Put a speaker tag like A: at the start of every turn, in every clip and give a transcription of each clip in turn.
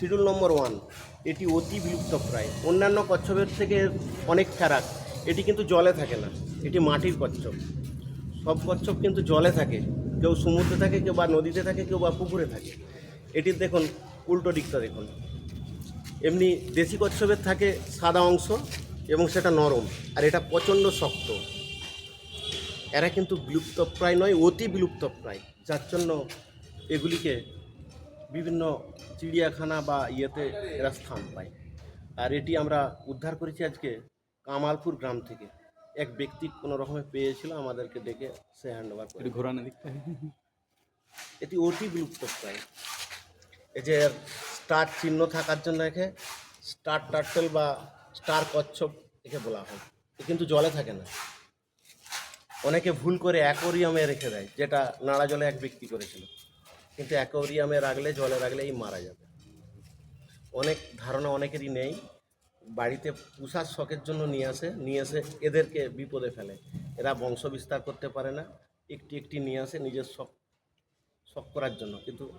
A: Schedule নম্বর one. এটি অতি বিলুপ্ত প্রায়। অন্যান্য কচ্ছপের থেকে অনেক ফেরাক। এটি কিন্তু জলে থাকে না। এটি মাটির কচ্ছপ। সব কচ্ছপ কিন্তু জলে থাকে। কেউ সমুদ্রে থাকে, কেউ বা নদীতে থাকে, কেউ বা পুকুরে থাকে। এটির দেখুন, উল্টো দিকটা দেখুন। এমনি দেশি কচ্ছপের থাকে সাদা অংশ এবং সেটা নরম। আর এটা প্রচণ্ড শক্ত। এরা কিন্তু বিলুপ্তপ্রায় নয়, অতি বিলুপ্তপ্রায় যার জন্য এগুলিকে বিভিন্ন চিড়িয়াখানা বা ইয়েতে এরা স্থান পায়। আর এটি আমরা উদ্ধার করেছি আজকে কামালপুর গ্রাম থেকে। এক ব্যক্তি কোনো রকমে পেয়েছিল আমাদেরকে ডেকে সে হ্যান্ড ওভার করে
B: ঘোরানো দিকটা
A: এটি অতি বিলুপ্ত প্রায় এই যে স্টার চিহ্ন থাকার জন্য একে স্টার টার্টল বা স্টার কচ্ছপ একে বলা হয়। এ কিন্তু জলে থাকে না। অনেকে ভুল করে অ্যাকোরিয়ামে রেখে দেয় যেটা নাড়া জলে এক ব্যক্তি করেছিল। কিন্তু অ্যাকোরিয়ামে রাখলে, জলে রাখলেই মারা যাবে। অনেক ধারণা অনেকেরই নেই। বাড়িতে পুষার শখের জন্য নিয়ে আসে, নিয়ে এসে এদেরকে বিপদে ফেলে। এরা বংশ বিস্তার করতে পারে না। একটি একটি নিয়ে আসে নিজের শখ শখ করার জন্য। কিন্তু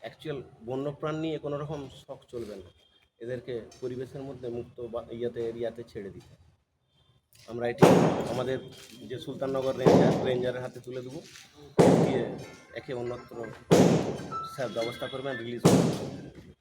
A: অ্যাকচুয়াল বন্যপ্রাণ নিয়ে কোনো রকম শখ চলবে না। এদেরকে পরিবেশের মধ্যে মুক্ত বা ইয়াতে, এরিয়াতে ছেড়ে দিতে। আমরা এটি আমাদের যে সুলতাননগর রেঞ্জার, রেঞ্জারের হাতে তুলে দেবো। দিয়ে একে অন্যত্র স্যার ব্যবস্থা করবেন রিলিজ করবেন।